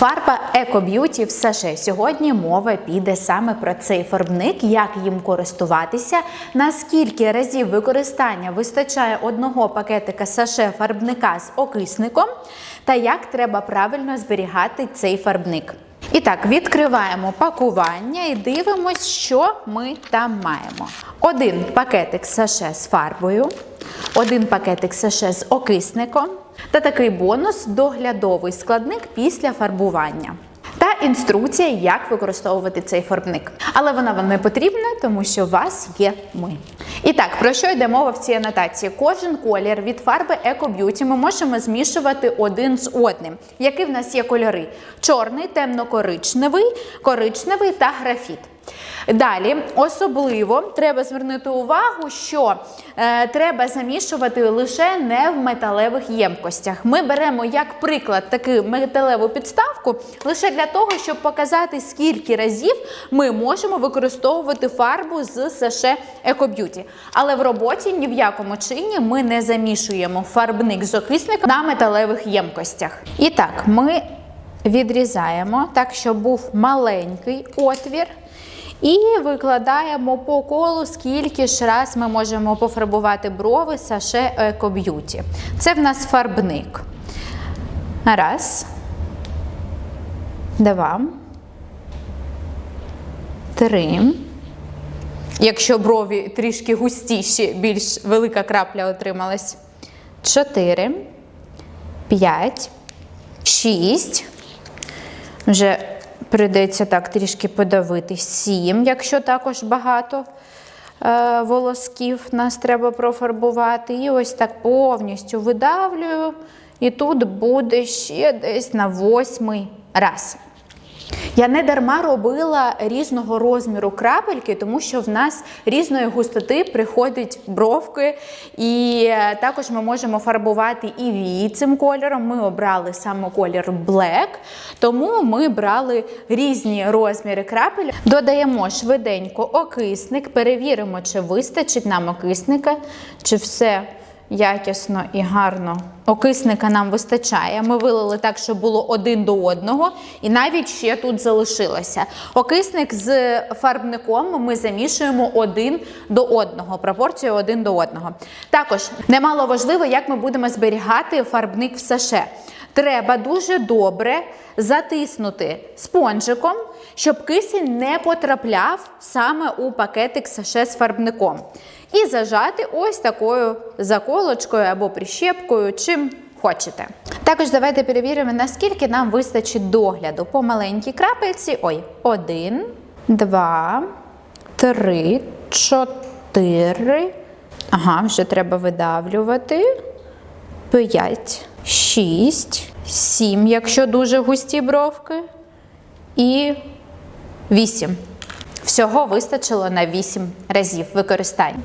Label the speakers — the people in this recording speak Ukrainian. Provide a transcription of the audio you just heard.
Speaker 1: Фарба Eco Beauty в саше. Сьогодні мова піде саме про цей фарбник, як їм користуватися, наскільки разів використання вистачає одного пакетика саше фарбника з окисником, та як треба правильно зберігати цей фарбник. І так, відкриваємо пакування і дивимось, що ми там маємо. Один пакетик саше з фарбою, один пакетик саше з окисником та такий бонус доглядовий складник після фарбування. Та інструкція, як використовувати цей фарбник. Але вона вам не потрібна, тому що у вас є ми. І так, про що йде мова в цій анотації? Кожен колір від фарби Eco Beauty ми можемо змішувати один з одним. Які в нас є кольори? Чорний, темно-коричневий, коричневий та графіт. Далі, особливо треба звернути увагу, що е, треба замішувати лише не в металевих ємкостях. Ми беремо як приклад таку металеву підставку лише для того, щоб показати, скільки разів ми можемо використовувати фарбу з Eco Beauty. Але в роботі ні в якому чині ми не замішуємо фарбник з окисником на металевих ємкостях. І так, ми відрізаємо так, щоб був маленький отвір. І викладаємо по колу, скільки ж раз ми можемо пофарбувати брови саше Eco Beauty. Це в нас фарбник. Раз. Два. Три. Якщо брові трішки густіші, більш велика крапля отрималась. Чотири. П'ять. Шість. Вже Прийдеться так трішки подавити. Сім, якщо також багато е, волосків нас треба профарбувати. І ось так повністю видавлюю. І тут буде ще десь на восьмий раз. Я не дарма робила різного розміру крапельки, тому що в нас різної густоти приходять бровки, і е, також ми можемо фарбувати і вії цим кольором. Ми обрали саме колір Black, тому ми брали різні розміри крапель. Додаємо швиденько окисник, перевіримо, чи вистачить нам окисника, чи все якісно і гарно. Окисника нам вистачає. Ми вилили так, щоб було один до одного, і навіть ще тут залишилося. Окисник з фарбником ми замішуємо один до одного, пропорцію один до одного. Також немало важливо, як ми будемо зберігати фарбник в саше. Треба дуже добре затиснути спонжиком, щоб кисень не потрапляв саме у пакетик саше з фарбником. І зажати ось такою заколочкою або прищепкою, чим хочете. Також давайте перевіримо, наскільки нам вистачить догляду по маленькій крапельці. Ой, один, два, три, чотири. Ага, вже треба видавлювати. П'ять, шість, сім, якщо дуже густі бровки. І 8. Всього вистачило на 8 разів використання.